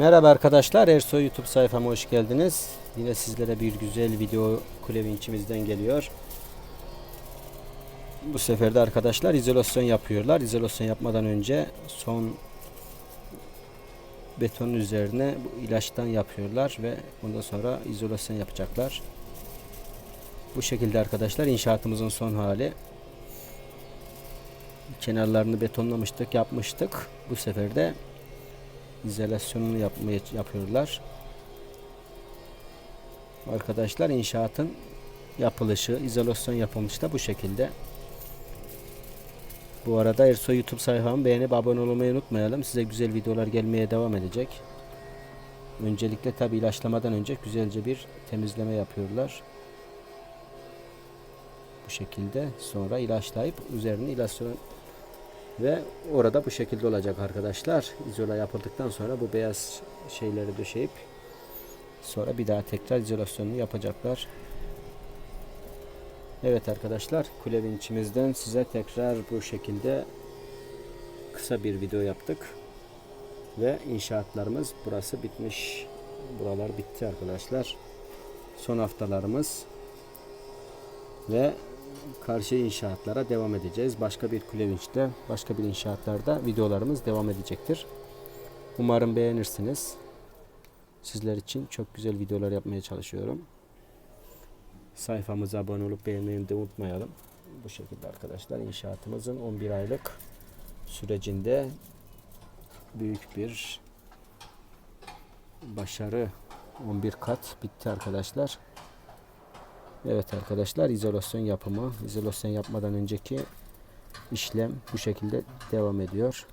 Merhaba arkadaşlar, Ersoy YouTube sayfama hoş geldiniz. Yine sizlere bir güzel video kule vinçimizden geliyor. Bu sefer de arkadaşlar izolasyon yapıyorlar. İzolasyon yapmadan önce son betonun üzerine bu ilaçtan yapıyorlar ve ondan sonra izolasyon yapacaklar. Bu şekilde arkadaşlar inşaatımızın son hali. Kenarlarını betonlamıştık, yapmıştık. Bu sefer de izolasyonunu yapmaya yapıyorlar. Arkadaşlar inşaatın yapılışı, izolasyon yapılmış da bu şekilde. Bu arada Ersoy YouTube sayfamı beğenip abone olmayı unutmayalım. Size güzel videolar gelmeye devam edecek. Öncelikle tabi ilaçlamadan önce güzelce bir temizleme yapıyorlar. Bu şekilde sonra ilaçlayıp üzerine ilasyon ve orada bu şekilde olacak arkadaşlar. İzola yapıldıktan sonra bu beyaz şeyleri döşeyip sonra bir daha tekrar izolasyonunu yapacaklar. Evet arkadaşlar kule vinçimizden size tekrar bu şekilde kısa bir video yaptık. Ve inşaatlarımız burası bitmiş. Buralar bitti arkadaşlar. Son haftalarımız ve karşı inşaatlara devam edeceğiz. Başka bir kule vinçte, başka bir inşaatlarda videolarımız devam edecektir. Umarım beğenirsiniz. Sizler için çok güzel videolar yapmaya çalışıyorum. Sayfamıza abone olup beğenmeyi de unutmayalım. Bu şekilde arkadaşlar inşaatımızın 11 aylık sürecinde büyük bir başarı 11 kat bitti arkadaşlar. Evet arkadaşlar izolasyon yapımı izolasyon yapmadan önceki işlem bu şekilde devam ediyor.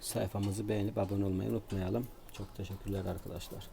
Sayfamızı beğenip abone olmayı unutmayalım. Çok teşekkürler arkadaşlar.